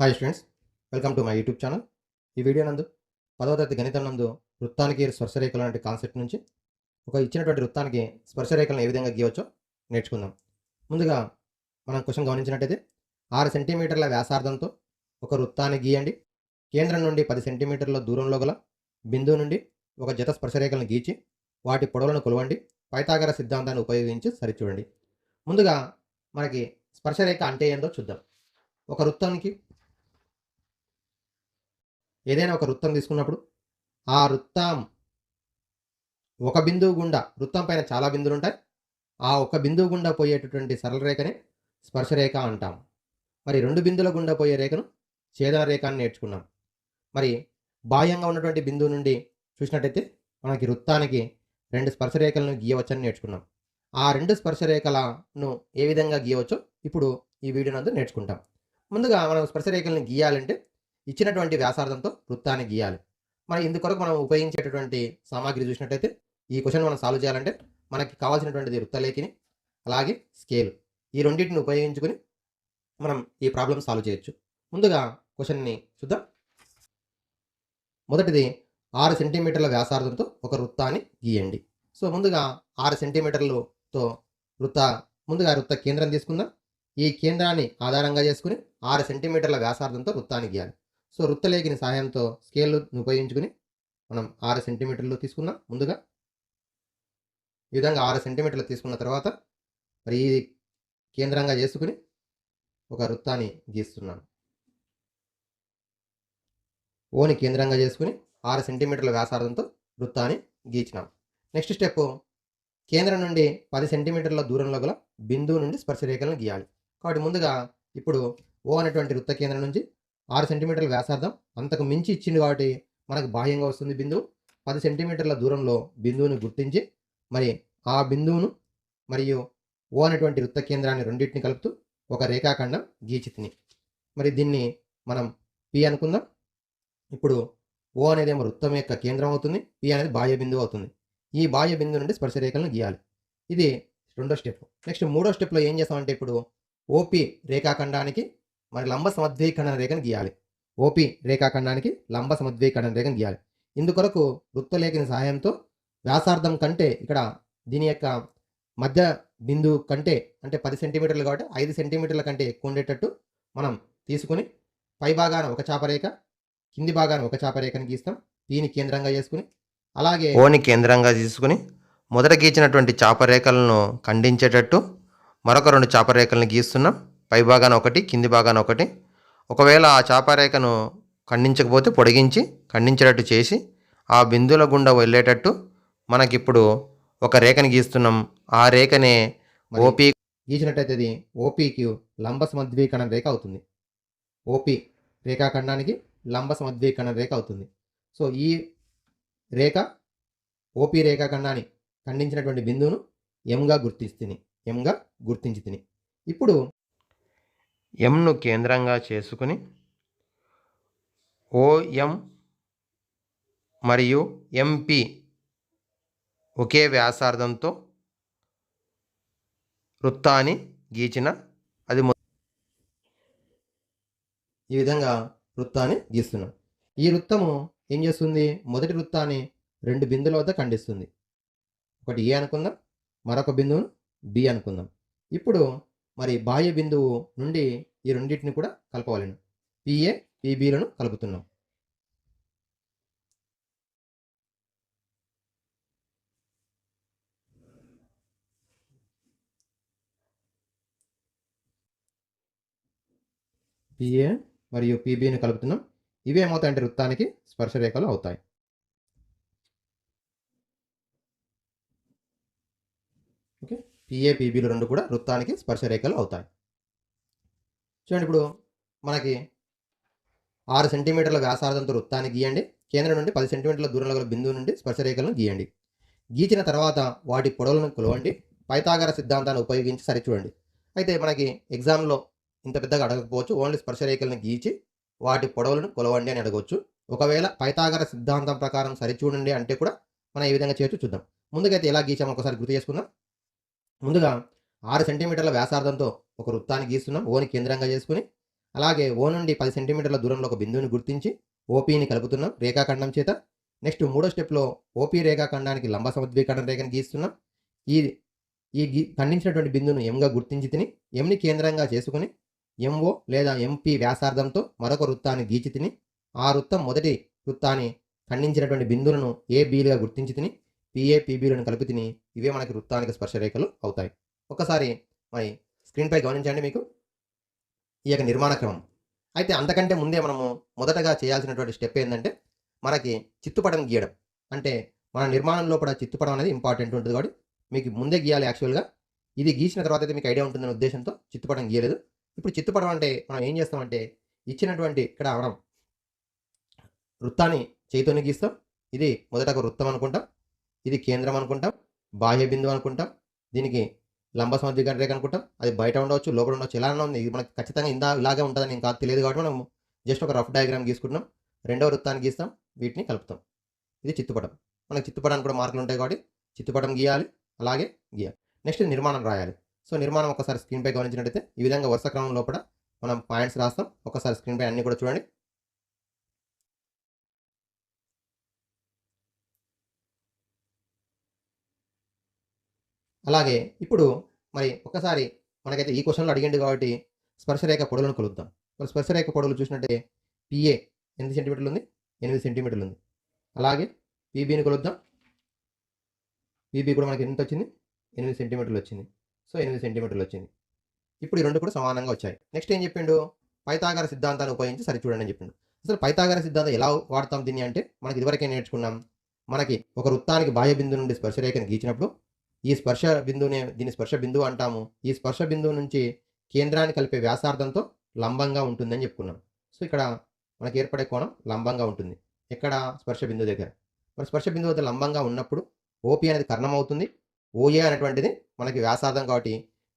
Hi students welcome to my YouTube channel ఈ video నందు పదవ తరగతి గణితం నందు వృత్తానికి స్పర్శరేఖలు లాంటి కాన్సెప్ట్ నుంచి ఒక ఇచ్చినటువంటి వృత్తానికి స్పర్శరేఖలను ఏ విధంగా గీయవచ్చో నేర్చుకుందాం. ముందుగా మనం క్వశ్చన్ గమనించినట్టయితే ఆరు సెంటీమీటర్ల వ్యాసార్థంతో ఒక వృత్తాన్ని గీయండి. కేంద్రం నుండి పది సెంటీమీటర్ల దూరంలో గల బిందువు నుండి ఒక జత స్పర్శరేఖలను గీచి వాటి పొడవులను కొలవండి. పైతాగర సిద్ధాంతాన్ని ఉపయోగించి సరిచూడండి. ముందుగా మనకి స్పర్శరేఖ అంటే ఏందో చూద్దాం. ఒక వృత్తానికి ఏదైనా ఒక వృత్తం తీసుకున్నప్పుడు ఆ వృత్తం ఒక బిందువు గుండా వృత్తం పైన చాలా బిందువులు ఉంటాయి. ఆ ఒక బిందువు గుండా పోయేటటువంటి సరళ రేఖని స్పర్శరేఖ అంటాం మరి రెండు బిందువుల గుండా పోయే రేఖను ఛేదన రేఖ అని నేర్చుకున్నాం. మరి బాహ్యంగా ఉన్నటువంటి బిందువు నుండి చూసినట్టయితే మనకి వృత్తానికి రెండు స్పర్శరేఖలను గీయవచ్చని నేర్చుకున్నాం. ఆ రెండు స్పర్శరేఖలను ఏ విధంగా గీయవచ్చో ఇప్పుడు ఈ వీడియో నందు నేర్చుకుంటాం. ముందుగా మనం స్పర్శరేఖలను గీయాలంటే ఇచ్చినటువంటి వ్యాసార్థంతో వృత్తాన్ని గీయాలి. మరి ఇందుకొరకు మనం ఉపయోగించేటటువంటి సామాగ్రి చూసినట్టయితే ఈ క్వశ్చన్ మనం సాల్వ్ చేయాలంటే మనకి కావాల్సినటువంటిది వృత్తలేఖిని అలాగే స్కేల్ ఈ రెండింటిని ఉపయోగించుకొని మనం ఈ ప్రాబ్లం సాల్వ్ చేయొచ్చు. ముందుగా క్వశ్చన్ని చూద్దాం. మొదటిది ఆరు సెంటీమీటర్ల వ్యాసార్థంతో ఒక వృత్తాన్ని గీయండి. సో ముందుగా ఆరు సెంటీమీటర్లతో వృత్త ముందుగా వృత్త కేంద్రం తీసుకుందాం. ఈ కేంద్రాన్ని ఆధారంగా చేసుకుని ఆరు సెంటీమీటర్ల వ్యాసార్థంతో వృత్తాన్ని గీయాలి. సో వృత్తలేఖిని సహాయంతో స్కేల్ ఉపయోగించుకుని మనం ఆరు సెంటీమీటర్లు తీసుకుందాం ముందుగా. ఈ విధంగా ఆరు సెంటీమీటర్లు తీసుకున్న తర్వాత మరి ఈ కేంద్రంగా చేసుకుని ఒక వృత్తాన్ని గీస్తున్నాను. ఓని కేంద్రంగా చేసుకుని ఆరు సెంటీమీటర్ల వ్యాసార్థంతో వృత్తాన్ని గీచినాం. నెక్స్ట్ స్టెప్ కేంద్రం నుండి పది సెంటీమీటర్ల దూరంలో గల బిందువు నుండి స్పర్శరేఖలను గీయాలి. కాబట్టి ముందుగా ఇప్పుడు ఓ అనేటువంటి వృత్త కేంద్రం నుంచి ఆరు సెంటీమీటర్ల వ్యాసార్థం. అంతకు మించి ఇచ్చింది కాబట్టి మనకు బాహ్యంగా వస్తుంది బిందువు. పది సెంటీమీటర్ల దూరంలో బిందువును గుర్తించి మరి ఆ బిందువును మరియు ఓ అనేటువంటి వృత్త కేంద్రాన్ని రెండింటిని కలుపుతూ ఒక రేఖాఖండం గీచితిని. మరి దీన్ని మనం పి అనుకుందాం. ఇప్పుడు ఓ అనేది ఏమో వృత్తం యొక్క కేంద్రం అవుతుంది. పి అనేది బాహ్య బిందువు అవుతుంది. ఈ బాహ్య బిందువు నుండి స్పర్శరేఖలను గీయాలి. ఇది రెండో స్టెప్. నెక్స్ట్ మూడో స్టెప్లో ఏం చేస్తామంటే ఇప్పుడు ఓపి రేఖాఖండానికి మరి లంబ సమద్వీకరణ రేఖను గీయాలి. ఓపి రేఖాఖండానికి లంబ సమద్వీకరణ రేఖను గీయాలి. ఇందుకొరకు వృత్తలేఖని సహాయంతో వ్యాసార్థం కంటే ఇక్కడ దీని యొక్క మధ్య బిందువు కంటే అంటే పది సెంటీమీటర్లు కాబట్టి ఐదు సెంటీమీటర్ల కంటే ఎక్కువ ఉండేటట్టు మనం తీసుకుని పై భాగాన ఒక చాపరేఖ కింది భాగాన ఒక చాపరేఖని గీస్తాం. దీని కేంద్రంగా చేసుకుని అలాగే ఓని కేంద్రంగా తీసుకుని మొదట గీచినటువంటి చాపరేఖలను ఖండించేటట్టు మరొక రెండు చాపరేఖలను గీస్తున్నాం. పై భాగాన ఒకటి కింది భాగాన ఒకటి. ఒకవేళ ఆ చాపరేఖను ఖండించకపోతే పొడిగించి ఖండించేటట్టు చేసి ఆ బిందువుల గుండా వెళ్ళేటట్టు మనకిప్పుడు ఒక రేఖని గీస్తున్నాం. ఆ రేఖనే ఓపి గీసినట్టయితే ఇది ఓపీకి లంబ సమద్వీకరణ రేఖ అవుతుంది. ఓపీ రేఖాఖండానికి లంబ సమద్వీకరణ రేఖ అవుతుంది. సో ఈ రేఖ ఓపీ రేఖాఖండాన్ని ఖండించినటువంటి బిందువును ఎంగా గుర్తిస్తుంది ఎంగా గుర్తించి తిని ఇప్పుడు ఎంను కేంద్రంగా చేసుకుని ఓఎం మరియు ఎంపి ఒకే వ్యాసార్థంతో వృత్తాన్ని గీచిన అది మొ- ఈ విధంగా వృత్తాన్ని గీస్తున్నాం. ఈ వృత్తము ఏం చేస్తుంది? మొదటి వృత్తాన్ని రెండు బిందువుల వద్ద ఖండిస్తుంది. ఒకటి ఏ అనుకుందాం? మరొక బిందువును బి అనుకుందాం. ఇప్పుడు మరి బాహ్య బిందువు నుండి ఈ రెండింటిని కూడా కలపాలను పిఏ పిబిలను కలుపుతున్నాం. పిఏ మరియు పీబీని కలుపుతున్నాం. ఇవి ఏమవుతాయంటే వృత్తానికి స్పర్శరేఖలు అవుతాయి. ఓకే పిఏపిబిలు రెండు కూడా వృత్తానికి స్పర్శరేఖలు అవుతాయి. చూడండి ఇప్పుడు మనకి ఆరు సెంటీమీటర్ల వ్యాసార్థంతో వృత్తాన్ని గీయండి. కేంద్రం నుండి పది సెంటీమీటర్ల దూరంలో గల బిందువు నుండి స్పర్శరేఖలను గీయండి. గీచిన తర్వాత వాటి పొడవులను కొలవండి. పైతాగార సిద్ధాంతాన్ని ఉపయోగించి సరిచూడండి అయితే మనకి ఎగ్జామ్లో ఇంత పెద్దగా అడగకపోవచ్చు. ఓన్లీ స్పర్శరేఖలను గీచి వాటి పొడవులను కొలవండి అని అడగవచ్చు. ఒకవేళ పైతాగార సిద్ధాంతం ప్రకారం సరిచూడండి అంటే కూడా మనం ఏ విధంగా చేయొచ్చు చూద్దాం. ముందుకైతే ఎలా గీచామో ఒకసారి గుర్తు చేసుకుందాం. ముందుగా ఆరు సెంటీమీటర్ల వ్యాసార్థంతో ఒక వృత్తాన్ని గీస్తున్నాం. ఓని కేంద్రంగా చేసుకుని అలాగే ఓ నుండి పది సెంటీమీటర్ల దూరంలో ఒక బిందువుని గుర్తించి ఓపీని కలుపుతున్నాం రేఖాఖండం చేత. నెక్స్ట్ మూడో స్టెప్లో ఓపీ రేఖాఖండానికి లంబ సమద్వీకరణ రేఖను గీస్తున్నాం. ఈ ఈ గీ ఖండించినటువంటి బిందువును ఎంగా గుర్తించి తిని ఎంని కేంద్రంగా చేసుకుని ఎంఓ లేదా ఎంపీ వ్యాసార్థంతో మరొక వృత్తాన్ని గీచి తిని ఆ వృత్తం మొదటి వృత్తాన్ని ఖండించినటువంటి బిందువులను ఏ బీలుగా గుర్తించి తిని పిఏ పీబీలను కలిపి తిని ఇవే మనకి వృత్తానికి స్పర్శరేఖలు అవుతాయి. ఒకసారి మరి స్క్రీన్పై గమనించండి మీకు ఈ యొక్క నిర్మాణ క్రమం. అయితే అంతకంటే ముందే మనము మొదటగా చేయాల్సినటువంటి స్టెప్ ఏంటంటే మనకి చిత్తుపటం గీయడం. అంటే మన నిర్మాణంలో కూడా చిత్తుపటం అనేది ఇంపార్టెంట్ ఉంటుంది కాబట్టి మీకు ముందే గీయాలి యాక్చువల్గా. ఇది గీసిన తర్వాత అయితే మీకు ఐడియా ఉంటుందనే ఉద్దేశంతో చిత్తుపటం గీయలేదు. ఇప్పుడు చిత్తుపటం అంటే మనం ఏం చేస్తామంటే ఇచ్చినటువంటి ఇక్కడ మనం వృత్తాన్ని చేతితోనే గీస్తాం. ఇది మొదట ఒక వృత్తం అనుకుంటాం. ఇది కేంద్రం అనుకుంటాం బాహ్య బిందువు అనుకుంటాం దీనికి లంబ సమద్వికరణ రేఖ అనుకుంటాం అది బయట ఉండవచ్చు లోపల ఉండవచ్చు ఎలా ఉంది. ఇది మనకి ఖచ్చితంగా ఇందా ఇలాగే ఉంటుందని నేను కాదు తెలియదు కాబట్టి మనం జస్ట్ ఒక రఫ్ డయాగ్రామ్ గీసుకుంటున్నాం. రెండవ వృత్తాన్ని గీస్తాం వీటిని కలుపుతాం. ఇది చిత్తుపటం. మనకి చిత్తుపటానికి కూడా మార్కులు ఉంటాయి కాబట్టి చిత్తుపటం గీయాలి అలాగే గీయాలి. నెక్స్ట్ నిర్మాణం రాయాలి. సో నిర్మాణం ఒకసారి స్క్రీన్పై గమనించినట్టయితే ఈ విధంగా వరుస క్రమం లోపల మనం పాయింట్స్ రాస్తాం. ఒకసారి స్క్రీన్పై అన్ని కూడా చూడండి. అలాగే ఇప్పుడు మరి ఒకసారి మనకైతే ఈ క్వశ్చన్లో అడిగింది కాబట్టి స్పర్శరేఖ పొడవులను కొలుద్దాం. మరి స్పర్శరేఖ పొడవులు చూసినట్టే పిఏ ఎనిమిది సెంటీమీటర్లు ఉంది ఎనిమిది సెంటీమీటర్లు ఉంది. అలాగే పీబీని కొలుద్దాం. పీబీ కూడా మనకి ఎంత వచ్చింది ఎనిమిది సెంటీమీటర్లు వచ్చింది. సో ఎనిమిది సెంటీమీటర్లు వచ్చింది. ఇప్పుడు ఈ రెండు కూడా సమానంగా వచ్చాయి. నెక్స్ట్ ఏం చెప్పిండు? పైతాగార సిద్ధాంతాన్ని ఉపయోగించి సరి చూడండి అని చెప్పిండు. అసలు పైతాగార సిద్ధాంతం ఎలా వాడతాం దీన్ని అంటే మనకి ఇదివరకే నేర్చుకున్నాం. మనకి ఒక వృత్తానికి బాహ్య బిందు నుండి స్పర్శరేఖను గీచినప్పుడు ఈ స్పర్శ బిందువునే దీన్ని స్పర్శ బిందువు అంటాము. ఈ స్పర్శ బిందువు నుంచి కేంద్రాన్ని కలిపే వ్యాసార్థంతో లంబంగా ఉంటుందని చెప్పుకున్నాం. సో ఇక్కడ మనకి ఏర్పడే కోణం లంబంగా ఉంటుంది. ఎక్కడ? స్పర్శ బిందువు దగ్గర. మరి స్పర్శ బిందువు వద్ద లంబంగా ఉన్నప్పుడు ఓపీ అనేది కర్ణం అవుతుంది ఓఏ అనేటువంటిది మనకి వ్యాసార్థం కాబట్టి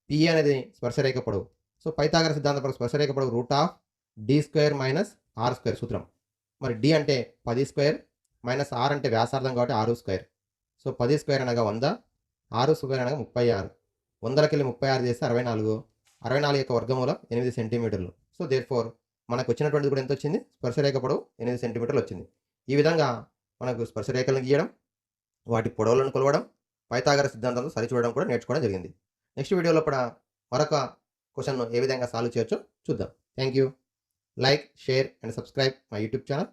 పిఏ అనేది స్పర్శరేఖ పొడవు. సో పైతాగర సిద్ధాంతం ప్రకారం స్పర్శరేఖ పొడవు root of D square minus R square సూత్రం. మరి డి అంటే పది స్క్వేర్ మైనస్ ఆర్ అంటే వ్యాసార్థం కాబట్టి ఆరు స్క్వేర్. సో పది స్క్వేర్ అనగా వంద ఆరు స్క్వేర్ అనగా ముప్పై ఆరు. వందలకెళ్ళి ముప్పై ఆరు చేస్తే అరవై నాలుగు. అరవై నాలుగు యొక్క వర్గమూలం ఎనిమిది సెంటీమీటర్లు. సో దేర్ ఫోర్ మనకు వచ్చినటువంటిది కూడా ఎంత వచ్చింది స్పర్శరేఖ పొడవు ఎనిమిది సెంటీమీటర్లు వచ్చింది. ఈ విధంగా మనకు స్పర్శరేఖలను గీయడం వాటి పొడవులను కొలవడం పైతాగర సిద్ధాంతంతో సరిచూడడం కూడా నేర్చుకోవడం జరిగింది. నెక్స్ట్ వీడియోలో కూడా మరొక క్వశ్చన్ను ఏ విధంగా సాల్వ్ చేయొచ్చో చూద్దాం. Thank you. Like share and subscribe my YouTube channel.